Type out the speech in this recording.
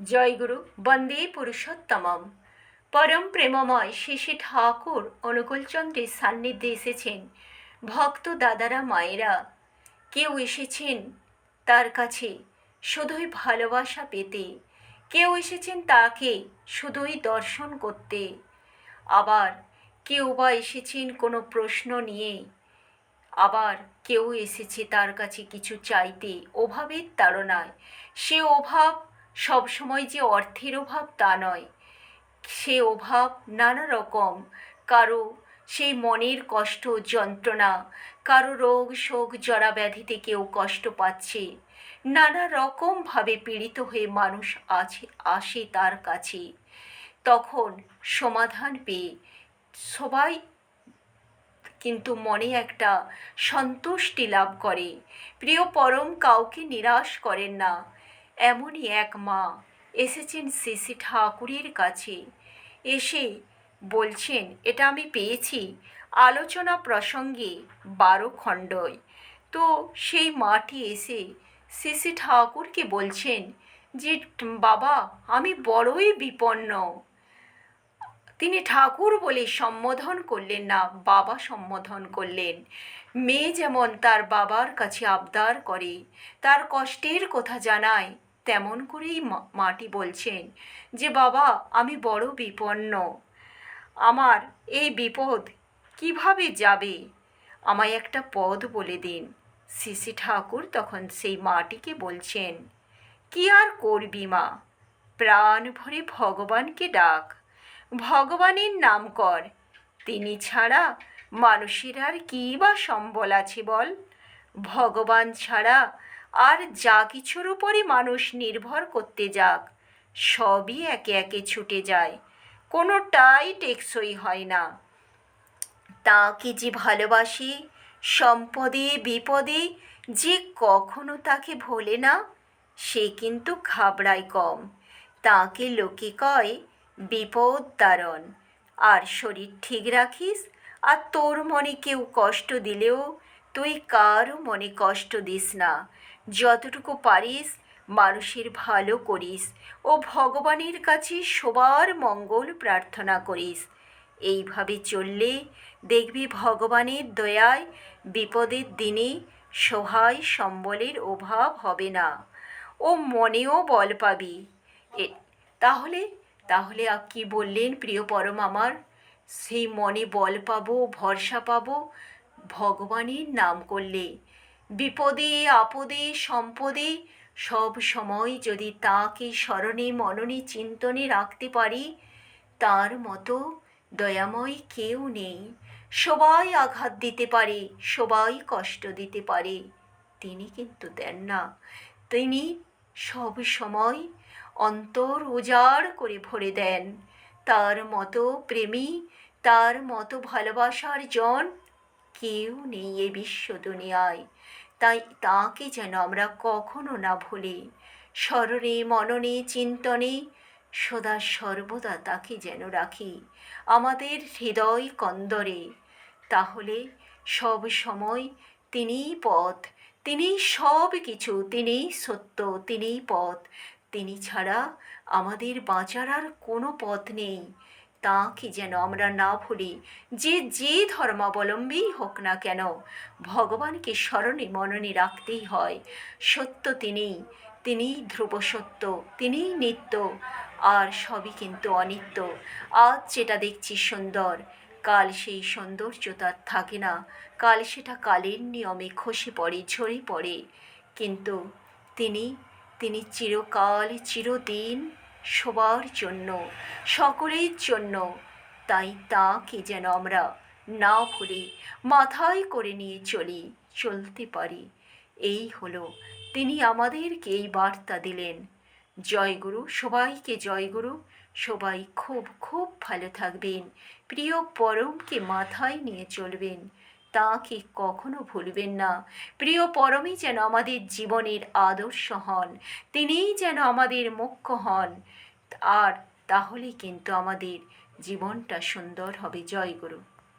জয়গুরু বন্দে পুরুষোত্তমম। পরম প্রেমময় শেষে ঠাকুর অনুকূলচন্দ্রের সান্নিধ্যে এসেছেন। ভক্ত দাদারা মায়েরা, কেউ এসেছেন তার কাছে শুধুই ভালোবাসা পেতে, কেউ এসেছেন তাকে শুধুই দর্শন করতে। আবার কেউ বা এসেছেন কোনো প্রশ্ন নিয়ে, আবার কেউ এসেছে তার কাছে কিছু চাইতে, অভাবের তাড়নায়। সে অভাব সবসময় যে অর্থের অভাব তা নয়, সে অভাব নানা রকম। কারও সেই মনের কষ্ট যন্ত্রণা, কারও রোগ শোক জরা ব্যাধিতে কেউ কষ্ট পাচ্ছে। নানা রকমভাবে পীড়িত হয়ে মানুষ আছে আসে তার কাছে। তখন সমাধান পেয়ে সবাই কিন্তু মনে একটা সন্তুষ্টি লাভ করে। প্রিয় পরম কাউকে নিরাশ করেন না। এমনই এক মা এসেছেন শ্রী ঠাকুরের কাছে। এসে বলছেন, এটা আমি পেয়েছি আলোচনা প্রসঙ্গে বারো খণ্ডয় তো সেই মাটি এসে শ্রী ঠাকুরকে বলছেন যে, বাবা, আমি বড়ই বিপন্ন। তিনি ঠাকুর বলে সম্বোধন করলেন না, বাবা সম্বোধন করলেন। মেয়ে যেমন তার বাবার কাছে আবদার করে, তার কষ্টের কথা জানায় তেমন করেই মাটি বলছেন যে, বাবা, আমি বড় বিপন্ন। আমার এই বিপদ কীভাবে যাবে? আমায় একটা পদ বলে দিন। শ্রী ঠাকুর তখন সেই মাটিকে বলছেন, কি আর করবি মা? প্রাণ ভরে ভগবানকে ডাক। ভগবানের নাম কর। তিনি ছাড়া মানুষের আর কী বা সম্বল আছে বল? ভগবান ছাড়া আর যা কিছুর উপরই মানুষ নির্ভর করতে যাক, সবই একে একে ছুটে যায়। কোনোটাই টেকসই হয় না। তাকে যে ভালোবাসি, সম্পদে, বিপদে, যে কখনো তাকে ভোলে না, সে কিন্তু ঘাবড়ায় কম। তাকে লোকে কয়, বিপদ দারণ আর শরীর ঠিক রাখিস, আর তোর মনে কেউ কষ্ট দিলেও তুই কারও মনে কষ্ট দিস না। যতটুকু পারিস, মানুষের ভালো করিস ও ভগবানের কাছে সবার মঙ্গল প্রার্থনা করিস। এইভাবে চললে দেখবি ভগবানের দয়ায় বিপদের দিনে সহায় সম্বলের অভাব হবে না ও মনেও বল পাবি। তাহলে তাহলে কি বললেন প্রিয় পরম আমার? সেই মনে বল পাবো, ভরসা পাবো ভগবানের নাম করলে। বিপদে, আপদে, সম্পদে সব সময় যদি তাকে স্মরণে, মননে, চিন্তনে রাখতে পারি, তার মতো দয়াময় কেউ নেই। সবাই আঘাত দিতে পারে, সবাই কষ্ট দিতে পারে। তিনি কিন্তু দেন না। তিনি সব সময় অন্তর উজাড় করে ভরে দেন। তার মতো প্রেমী, তার মতো ভালোবাসার জন কেউ নেই এ বিশ্ব দুনিয়ায়। তাই তাকে যেন আমরা কখনো না ভুলি। স্মরণে, মননে, চিন্তনে সদা সর্বদা তাকে যেন রাখি। আমাদের হৃদয় কন্দরে। তাহলে সব সময় তিনিই পথ তিনি সব কিছু, তিনিই সত্য, তিনিই পথ। তিনি ছাড়া আমাদের বাঁচার আর কোনো পথ নেই। তাকে যেন আমরা না ভুলি, যে যে ধর্মাবলম্বী হোক না কেন, ভগবানকে স্মরণে মননে রাখতেই হয়। সত্য তিনিই তিনিই ধ্রুব সত্য, তিনিই নিত্য, আর সবই কিন্তু অনিত্য। আজ যেটা দেখছি সুন্দর, কাল সেই সৌন্দর্য তার থাকে না, কাল সেটা কালের নিয়মে খসে পড়ে, ঝরে পড়ে। কিন্তু তিনি তিনি চিরকাল, চিরদিন সবার জন্য, সকলের জন্য। তাই তাকে যেন আমরা না ভুলে, মাথায় করে নিয়ে চলি, চলতে পারি। এই হলো, তিনি আমাদেরকে এই বার্তা দিলেন। জয়গুরু সবাইকে জয়গুরু সবাই খুব খুব ভালো থাকবেন। প্রিয় পরমকে মাথায় নিয়ে চলবেন। তাকে কখনো ভুলবেন না। প্রিয় পরমই যেন আমাদের জীবনের আদর্শ হন, তিনিই যেন আমাদের মুখ্য হন। আর তাহলে কিন্তু আমাদের জীবনটা সুন্দর হবে। জয় গুরু।